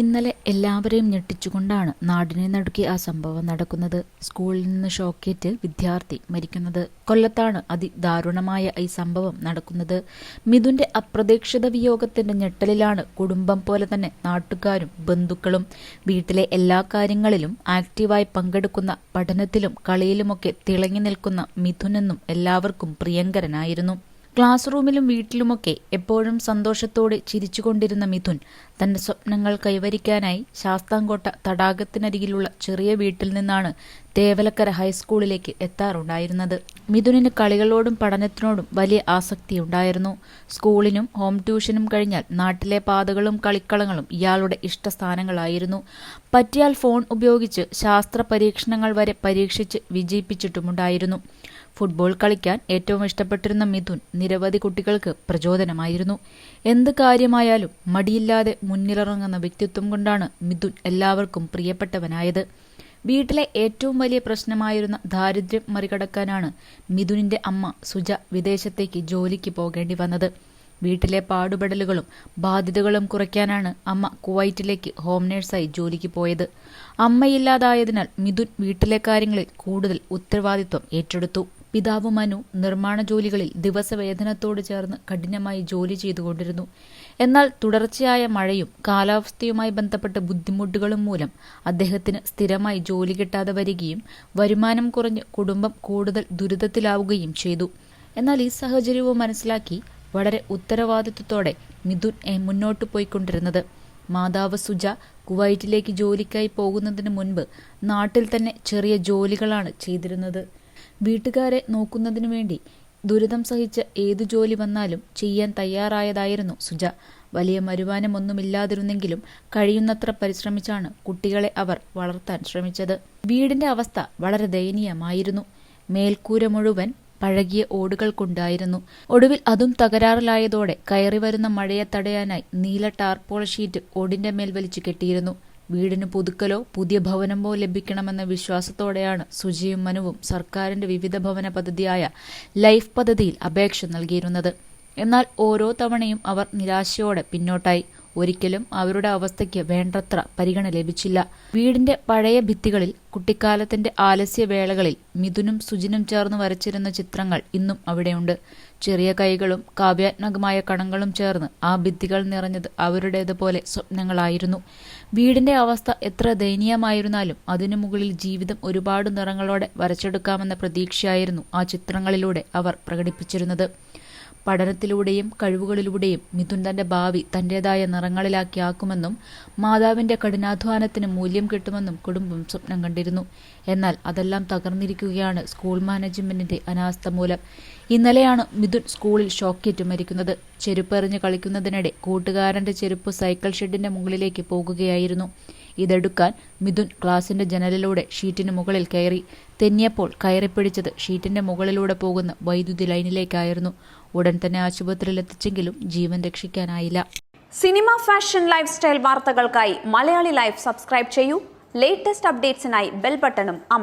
ഇന്നലെ എല്ലാവരെയും ഞെട്ടിച്ചുകൊണ്ടാണ് നാടിനെ നടുക്കി ആ സംഭവം നടക്കുന്നത്. സ്കൂളിൽ നിന്ന് ഷോക്കേറ്റ് വിദ്യാർത്ഥി മരിക്കുന്നത്. കൊല്ലത്താണ് അതിദാരുണമായ ഈ സംഭവം നടക്കുന്നത്. മിഥുന്റെ അപ്രതീക്ഷിത വിയോഗത്തിന്റെ ഞെട്ടലിലാണ് കുടുംബം പോലെ തന്നെ നാട്ടുകാരും ബന്ധുക്കളും വീട്ടിലെ എല്ലാ കാര്യങ്ങളിലും ആക്റ്റീവായി പങ്കെടുക്കുന്ന പഠനത്തിലും കളിയിലുമൊക്കെ തിളങ്ങി നിൽക്കുന്ന മിഥുനെന്നും എല്ലാവർക്കും പ്രിയങ്കരനായിരുന്നു. ക്ലാസ് റൂമിലും വീട്ടിലുമൊക്കെ എപ്പോഴും സന്തോഷത്തോടെ ചിരിച്ചുകൊണ്ടിരുന്ന മിഥുൻ തന്റെ സ്വപ്നങ്ങൾ കൈവരിക്കാനായി ശാസ്താംകോട്ട തടാകത്തിനരികിലുള്ള ചെറിയ വീട്ടിൽ നിന്നാണ് തേവലക്കര ഹൈസ്കൂളിലേക്ക് എത്താറുണ്ടായിരുന്നത്. മിഥുനിന് കളികളോടും പഠനത്തിനോടും വലിയ ആസക്തിയുണ്ടായിരുന്നു. സ്കൂളിനും ഹോം ട്യൂഷനും കഴിഞ്ഞാൽ നാട്ടിലെ പാതകളും കളിക്കളങ്ങളും ഇയാളുടെ ഇഷ്ടസ്ഥാനങ്ങളായിരുന്നു. പറ്റിയാൽ ഫോൺ ഉപയോഗിച്ച് ശാസ്ത്ര പരീക്ഷണങ്ങൾ വരെ പരീക്ഷിച്ച് വിജയിപ്പിച്ചിട്ടുമുണ്ടായിരുന്നു. ഫുട്ബോൾ കളിക്കാൻ ഏറ്റവും ഇഷ്ടപ്പെട്ടിരുന്ന മിഥുൻ നിരവധി കുട്ടികൾക്ക് പ്രചോദനമായിരുന്നു. എന്ത് കാര്യമായാലും മടിയില്ലാതെ മുന്നിലിറങ്ങുന്ന വ്യക്തിത്വം കൊണ്ടാണ് മിഥുൻ എല്ലാവർക്കും പ്രിയപ്പെട്ടവനായത്. വീട്ടിലെ ഏറ്റവും വലിയ പ്രശ്നമായിരുന്ന ദാരിദ്ര്യം മറികടക്കാനാണ് മിഥുനിന്റെ അമ്മ സുജ വിദേശത്തേക്ക് ജോലിക്ക് പോകേണ്ടി വന്നത്. വീട്ടിലെ പാടുപെടലുകളും ബാധ്യതകളും കുറയ്ക്കാനാണ് അമ്മ കുവൈറ്റിലേക്ക് ഹോം നേഴ്സായി ജോലിക്ക് പോയത്. അമ്മയില്ലാതായതിനാൽ മിഥുൻ വീട്ടിലെ കാര്യങ്ങളിൽ കൂടുതൽ ഉത്തരവാദിത്വം ഏറ്റെടുത്തു. പിതാവ് മനു നിർമ്മാണ ജോലികളിൽ ദിവസവേതനത്തോട് ചേർന്ന് കഠിനമായി ജോലി ചെയ്തുകൊണ്ടിരുന്നു. എന്നാൽ തുടർച്ചയായ മഴയും കാലാവസ്ഥയുമായി ബന്ധപ്പെട്ട ബുദ്ധിമുട്ടുകളും മൂലം അദ്ദേഹത്തിന് സ്ഥിരമായി ജോലി കിട്ടാതെ വരികയും വരുമാനം കുറഞ്ഞ് കുടുംബം കൂടുതൽ ദുരിതത്തിലാവുകയും ചെയ്തു. എന്നാൽ ഈ സാഹചര്യവും മനസ്സിലാക്കി വളരെ ഉത്തരവാദിത്വത്തോടെ മിഥുൻ മുന്നോട്ടു പോയിക്കൊണ്ടിരുന്നത്. മാതാവ് സുജ കുവൈറ്റിലേക്ക് ജോലിക്കായി പോകുന്നതിന് മുൻപ് നാട്ടിൽ തന്നെ ചെറിയ ജോലികളാണ് ചെയ്തിരുന്നത്. വീട്ടുകാരെ നോക്കുന്നതിനു വേണ്ടി ദുരിതം സഹിച്ച് ഏതു ജോലി വന്നാലും ചെയ്യാൻ തയ്യാറായതായിരുന്നു സുജ. വലിയ വരുമാനമൊന്നുമില്ലാതിരുന്നെങ്കിലും കഴിയുന്നത്ര പരിശ്രമിച്ചാണ് കുട്ടികളെ അവർ വളർത്താൻ ശ്രമിച്ചത്. വീടിന്റെ അവസ്ഥ വളരെ ദയനീയമായിരുന്നു. മേൽക്കൂര മുഴുവൻ പഴകിയ ഓടുകൾ കൊണ്ടായിരുന്നു. ഒടുവിൽ അതും തകരാറിലായതോടെ കയറി വരുന്ന മഴയെ തടയാനായി നീല ടാർപോൾ ഷീറ്റ് ഓടിന്റെ മേൽ വലിച്ചു കെട്ടിയിരുന്നു. വീടിന് പുതുക്കലോ പുതിയ ഭവനമോ ലഭിക്കണമെന്ന വിശ്വാസത്തോടെയാണ് സുജിയും മനുവും സർക്കാരിന്റെ വിവിധ ഭവന പദ്ധതിയായ ലൈഫ് പദ്ധതിയിൽ അപേക്ഷ നൽകിയിരുന്നത്. എന്നാൽ ഓരോ തവണയും അവർ നിരാശയോടെ പിന്നോട്ടായി. ഒരിക്കലും അവരുടെ അവസ്ഥയ്ക്ക് വേണ്ടത്ര പരിഗണന ലഭിച്ചില്ല. വീടിന്റെ പഴയ ഭിത്തികളിൽ കുട്ടിക്കാലത്തിന്റെ ആലസ്യവേളകളിൽ മിഥുനും സുജിനും ചേർന്ന് വരച്ചിരുന്ന ചിത്രങ്ങൾ ഇന്നും അവിടെയുണ്ട്. ചെറിയ കൈകളും കാവ്യാത്മകമായ കണങ്ങളും ചേർന്ന് ആ ഭിത്തികൾ നിറഞ്ഞത് അവരുടേതുപോലെ സ്വപ്നങ്ങളായിരുന്നു. വീടിന്റെ അവസ്ഥ എത്ര ദയനീയമായിരുന്നാലും അതിനു മുകളിൽ ജീവിതം ഒരുപാട് നിറങ്ങളോടെ വരച്ചെടുക്കാമെന്ന പ്രതീക്ഷയായിരുന്നു ആ ചിത്രങ്ങളിലൂടെ അവർ പ്രകടിപ്പിച്ചിരുന്നത്. പഠനത്തിലൂടെയും കഴിവുകളിലൂടെയും മിഥുൻ തന്റെ ഭാവി തന്റേതായ നിറങ്ങളിലാക്കിയാക്കുമെന്നും മാതാവിന്റെ കഠിനാധ്വാനത്തിന് മൂല്യം കിട്ടുമെന്നും കുടുംബം സ്വപ്നം കണ്ടിരുന്നു. എന്നാൽ അതെല്ലാം തകർന്നിരിക്കുകയാണ് സ്കൂൾ മാനേജ്മെന്റിന്റെ അനാസ്ഥ മൂലം. ഇന്നലെയാണ് മിഥുൻ സ്കൂളിൽ ഷോക്കേറ്റ് മരിക്കുന്നത്. ചെരുപ്പെറിഞ്ഞ് കളിക്കുന്നതിനിടെ കൂട്ടുകാരന്റെ ചെരുപ്പ് സൈക്കിൾ ഷെഡിന്റെ മുകളിലേക്ക് പോകുകയായിരുന്നു. ഇതെടുക്കാൻ മിഥുൻ ക്ലാസിന്റെ ജനലിലൂടെ ഷീറ്റിന് മുകളിൽ കയറി. തെന്നിയപ്പോൾ കയറിപ്പിടിച്ചത് ഷീറ്റിന്റെ മുകളിലൂടെ പോകുന്ന വൈദ്യുതി ലൈനിലേക്കായിരുന്നു. ഉടൻ തന്നെ ആശുപത്രിയിലെത്തിച്ചെങ്കിലും ജീവൻ രക്ഷിക്കാനായില്ല. സിനിമ ഫാഷൻ ലൈഫ് സ്റ്റൈൽ വാർത്തകൾക്കായി മലയാളി ലൈഫ് സബ്സ്ക്രൈബ് ചെയ്യൂ. ലേറ്റസ്റ്റ് അപ്ഡേറ്റ്സിനായി ബെൽ ബട്ടണും അമർ